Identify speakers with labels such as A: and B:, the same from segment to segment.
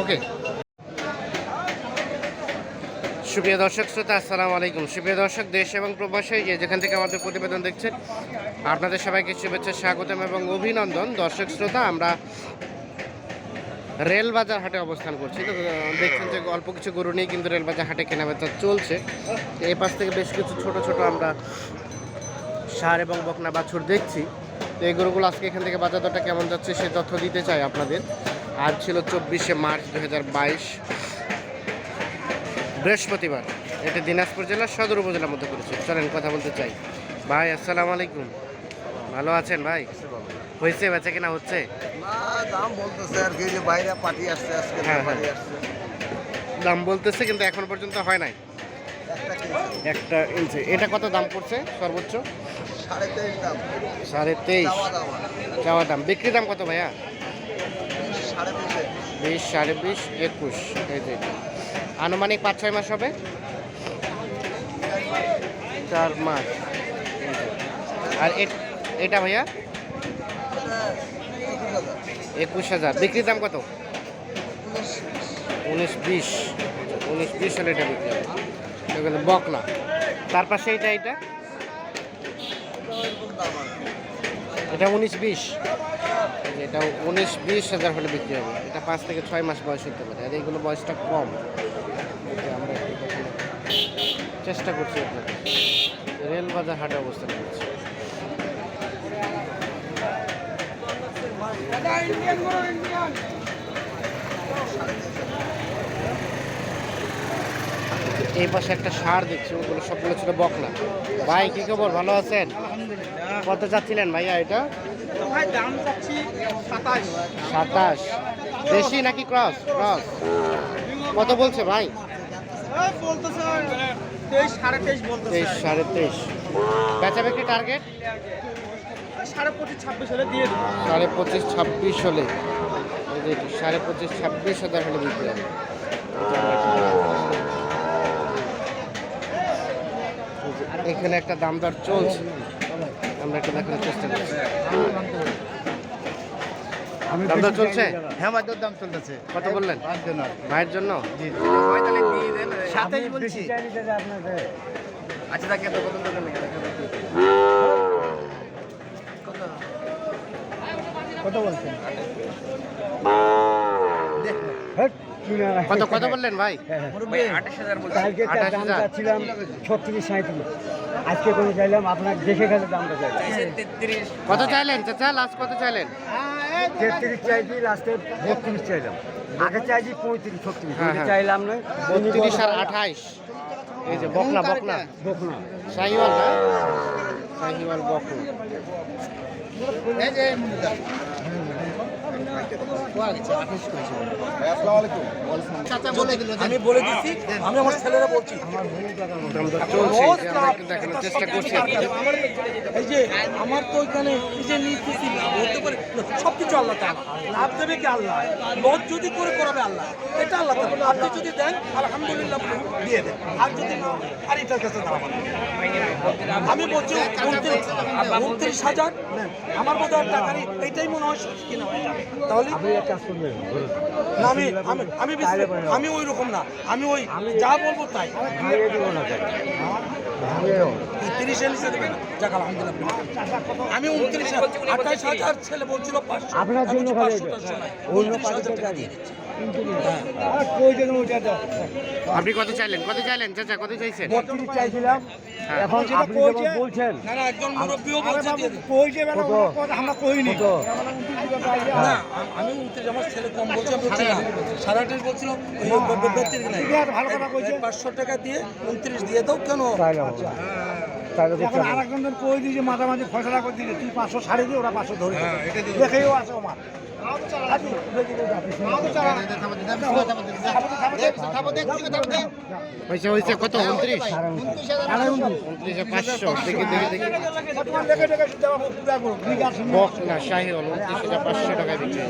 A: ওকে সুপ্রিয় দর্শক, শ্রোতা, আসসালামু আলাইকুম। সুপ্রিয় দর্শক, দেশ এবং প্রবাসে যে যেখান থেকে আমাদের প্রতিবেদন দেখছেন, আপনাদের সবাইকে শুভেচ্ছা, স্বাগতম এবং অভিনন্দন। দর্শক, শ্রোতা, আমরা রেলবাজার হাটে অবস্থান করছি। তো, দেখছেন যে অল্প কিছু গরু নিয়ে কিন্তু রেলবাজার হাটে কেনাবেচা চলছে। এই পাশ থেকে বেশ কিছু ছোট ছোট আমরা সার এবং বকনা বাছুর দেখছি। তো এই গরুগুলো আজকে এখান থেকে বাজার দরটা কেমন যাচ্ছে সে তথ্য দিতে চাই আপনাদের। আজ ছিল চব্বিশে মার্চ দু হাজার বাইশ বৃহস্পতিবার। এটা দিনাজপুর জেলার সদর উপজেলার মধ্যে করেছে চলেন কথা বলতে চাই। ভাই আসসালামু আলাইকুম। ভালো আছেন ভাই? হয়েছে বেচা কিনা হচ্ছে?
B: দাম বলতেছে আর কি যে বাইরে পার্টি আসছে আজকে
A: হ্যাঁ, হ্যাঁ।
B: আসছে।
A: দাম বলতেছে কিন্তু এখন পর্যন্ত হয় নাই।
B: একটা
A: এটা কত দাম পড়ছে সর্বোচ্চ?
B: সাড়ে তেইশ চাওয়া দাম
A: বিক্রি দাম। কত ভাইয়া?
B: বিশ
A: সাড়ে বিশ একুশ। এই যে। আনুমানিক পাঁচ ছয় মাস হবে? চার মাস। আর এটা ভাইয়া? একুশ হাজার। বিক্রির দাম কত? উনিশ বিশ। উনিশ বিশ। হলে এটা বিক্রি হবে। বকনা। তার পাশে এটা এটা এটা উনিশ বিশ। এটা উনিশ বিশ হাজার হলে বিক্রি হবে। এটা পাঁচ থেকে ছয় মাস বয়স হতে পারে। আর এইগুলো বয়সটা কম। আমরা চেষ্টা করছি আপনাকে রেলবাজার হাটে অবস্থান করছি। এই পাশে একটা সার দেখছি ওগুলো সবগুলো ছিল বকনা। ভাই কি খবর? ভালো আছেন? কত চাচ্ছিলেন ভাইয়া এটা?
C: সাতাশ।
A: দেশি নাকি ক্রস? ক্রস। কত বলছে ভাই?
C: তেইশ সাড়ে তেইশ
A: সাড়ে তেইশ। বেচা বিক্রি টার্গেট
C: সাড়ে পঁচিশ ছাব্বিশ হলে
A: সাড়ে পঁচিশ ছাব্বিশ হাজার হলে বিক্রি হবে। এখানে একটা দাম দর চলছে। আমরা একটু দেখানোর চেষ্টা করছি। দাম দর চলছে?
B: হ্যাঁ বাজার দাম চলতেছে।
A: কত বললেন? ভাইয়ের জন্য?
B: সাতাইশ বলছি। আচ্ছা তাকে কত
C: কত বলছেন?
A: কত কত বললেন ভাই?
D: দাম
A: হাজার?
D: চাচ্ছিলাম ছত্রিশ সাঁত্রিশ আজকে কোনো চাইলাম আপনার দেখে গেলে দামটা চাইলাম।
A: কত চাইলেন চাচা? লাস্ট কত চাইলেন?
D: তেত্রিশ চাইছি লাস্টে বত্রিশ চাইলাম। আগে চাইছি পঁয়ত্রিশ ছত্রিশ।
A: হ্যাঁ, হ্যাঁ।
D: চাইলাম না
A: বত্রিশ আর আঠাইশ। এই যে বকনা বকনা।
D: দেখুন
A: শাহিওয়াল না? শাহিওয়াল বকনা।
C: আমি বলে দিচ্ছি আমি আমার ছেলেরা বলছি।
A: চেষ্টা করছি
C: এই যে আমার তো ওইখানে কিছু আল্লাহ লাভ দেবে কি আল্লাহ? লজ যদি করে করাবে আল্লাহ। এটা আল্লাহ আপনি যদি দেন, আলহামদুলিল্লাহ দিয়ে দেন। আর যদি আর এটার কাছে আমি বলছি উনত্রিশ হাজার। আমার বোধ হয় টাকার এইটাই মনে হয় কিনা। তাহলে না আমি আমি আমি আমি ওই রকম না। আমি ওই যা বলব তাই।
D: দিব না
C: যাক আলহামদুলিল্লাহ। আমি উনত্রিশ আঠাইশ হাজার ছেলে বলছিল পাঁচশো
D: আপনার জন্য
C: পাঁচশো টাকা দিয়ে দিচ্ছি।
D: আর
A: আপনি কত চাইলেন? কত চাইলেন? চাচা কত চাইছেন?
D: বত্রিশ চাইছিলাম।
A: হ্যাঁ।
D: এখন আপনি যেমন বলছেন
C: না না একজন মুরব্বীও বলছে দিয়ে দিন।
D: কত আমরা কইনি। তো
C: না আ- আমি উনত্রিশ আমার ছেলে কম বলছে বলছি না। সাড়ে আঠাশ বলছিল ওই বত্রিশ নাই। পাঁচশো টাকা দিয়ে উনত্রিশ দিয়ে দাও কেন?
E: কই দিই মাঝামাঝি ফসলা করে দিলে তুই পাঁচশো সাড়ে দিয়ে ওরা পাঁচশো ধরে দেখেও আছে আমার
A: হয়েছে হয়েছে কত? উনত্রিশ? উনত্রিশে পাঁচশো। দেখি দেখি দেখি। বকনা, শাহিওয়াল, উনত্রিশ হাজার পাঁচশো টাকায় বিক্রি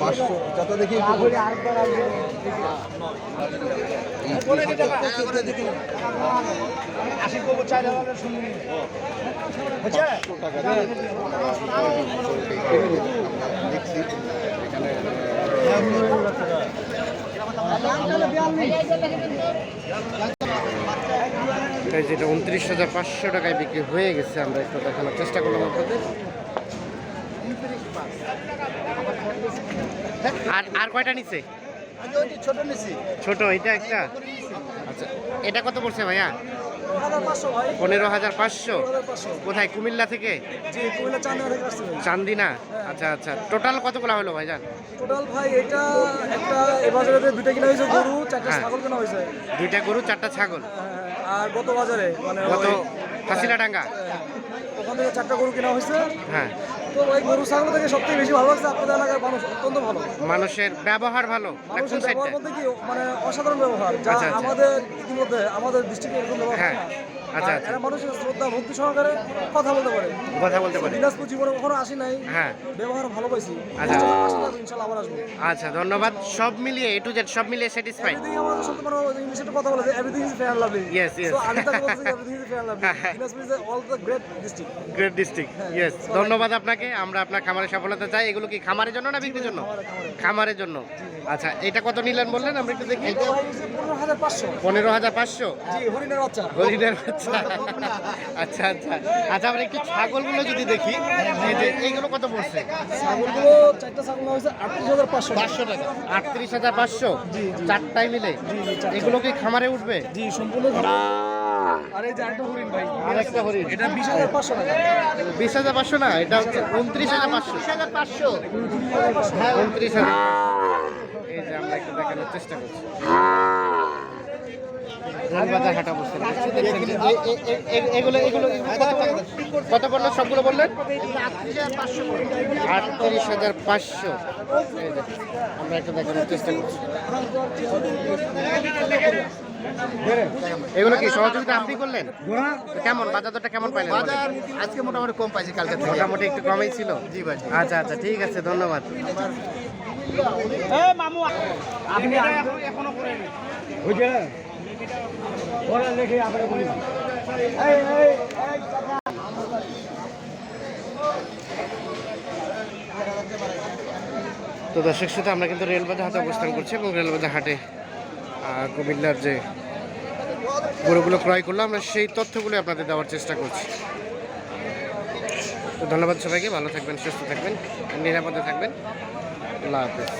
B: পাঁচশো। দেখি।
E: আশি নিন
A: এখানে যেটা উনত্রিশ হাজার পাঁচশো টাকায় বিক্রি হয়ে গেছে আমরা একটু দেখানোর চেষ্টা করলাম আপনাদের। আর আর কয়টা নিচ্ছে
E: ছোট
A: এটা একটা? আচ্ছা এটা কত পড়ছে ভাইয়া? পনেরো হাজার পাঁচশো কোথায়? কুমিল্লা থেকে? চান্দিনা আচ্ছা আচ্ছা। টোটাল কত কতগুলো হলো ভাইজান?
F: টোটাল ভাই এটা একটা দুইটা কিনা হয়েছে গরু চারটা
A: হ্যাঁ।
F: ছাগল কেনা হয়েছে।
A: দুইটা গরু চারটা ছাগল?
F: হ্যাঁ, আর গত বাজারে মানে ওই,
A: ফাঁসিলা ডাঙ্গা
F: হ্যাঁ, ওখান থেকে চারটা গরু কেনা হয়েছে।
A: হ্যাঁ।
F: তো ওই গরু ছাগল থেকে সবথেকে বেশি ভালো লাগছে আপনাদের এলাকার মানুষ অত্যন্ত ভালো
A: মানুষের ব্যবহার ভালো না কোন
F: মানুষের ব্যবহার বলতে কি মানে অসাধারণ ব্যবহার যা
A: আচ্ছা, আচ্ছা।
F: আমাদের ইতিমধ্যে আমাদের ডিস্ট্রিক্টে এরকম ব্যবহার
A: হ্যাঁ। আচ্ছা, আচ্ছা।
F: এরা মানুষের শ্রদ্ধা ভক্তি সহকারে কথা বলতে পারে।
A: কথা বলতে পারি।
F: দিনাজপুর জীবনে কখনো আসি নাই।
A: হ্যাঁ।
F: ব্যবহার ভালো পাইছি।
A: আচ্ছা।
F: ইনশাল্লাহ আবার আসব।
A: আচ্ছা ধন্যবাদ। সব মিলিয়ে এ টু জেড সব মিলিয়ে স্যাটিসফাইড
F: এভরিথিং আমাদের সাথে মানে ইংলিশে কথা বলে everything is fair lovely
A: Yes, yes.
F: So আমি তাকে বলছি everything is fair lovely. Dinajpur is all the great district
A: great district yes ধন্যবাদ আপনাকে। আমরা আপনার খামারে সফলতা চাই। এগুলো কি খামারের জন্য না বিক্রির জন্য? খামারের জন্য। আচ্ছা এটা কত নিলেন বললেন? আমরা একটু দেখি।
F: পনেরো হাজার পাঁচশো।
A: পনেরো হাজার পাঁচশো?
F: হরিণের বাচ্চা।
A: হরিণের বাচ্চা। আচ্ছা আচ্ছা আচ্ছা। আমরা একটু ছাগলগুলো যদি দেখি যে এইগুলো কত পড়ছে?
F: ছাগলগুলো চারটা ছাগল হয়েছে আটত্রিশ হাজার পাঁচশো
A: পাঁচশো টাকা আটত্রিশ হাজার পাঁচশো? চারটায় মিলে? এগুলো কি খামারে উঠবে?
F: জি সম্পূর্ণ আর যে আরেকটা হরিণ ভাই।
A: আর হরিণ।
F: এটা বিশ হাজার পাঁচশো টাকা।
A: বিশ হাজার পাঁচশো না? এটা হচ্ছে উনত্রিশ হাজার পাঁচশো। হাজার পাঁচশো। হ্যাঁ উনত্রিশ হাজার। এই যে আমরা একটু দেখানোর চেষ্টা করছি। হাট এগুলো কত? সবগুলো বললেন? আটত্রিশ হাজার পাঁচশো। এই যে, আমরা একটু দেখানোর চেষ্টা করছি। এগুলো কি সহযোগিতা আপনি করলেন? কেমন বাজার দরটা কেমন পাইলেন বাজার
B: আজকে মোটামুটি কম পাইছি কালকে
A: মোটামুটি একটু কমই ছিল?
B: জি ভাই
A: আচ্ছা আচ্ছা ঠিক আছে ধন্যবাদ।
E: বুঝলে
A: তো দর্শক শ্রোতা, আমরা কিন্তু রেলবাজার হাটে অবস্থান করছি এবং রেলবাজার হাটে কুমিল্লার যে গরুগুলো ক্রয় করল, আমরা সেই তথ্যগুলো আপনাদের দেওয়ার চেষ্টা করছি। তো ধন্যবাদ সবাইকে, ভালো থাকবেন, সুস্থ থাকবেন, নিরাপদে থাকবেন। আল্লাহ হাফেজ।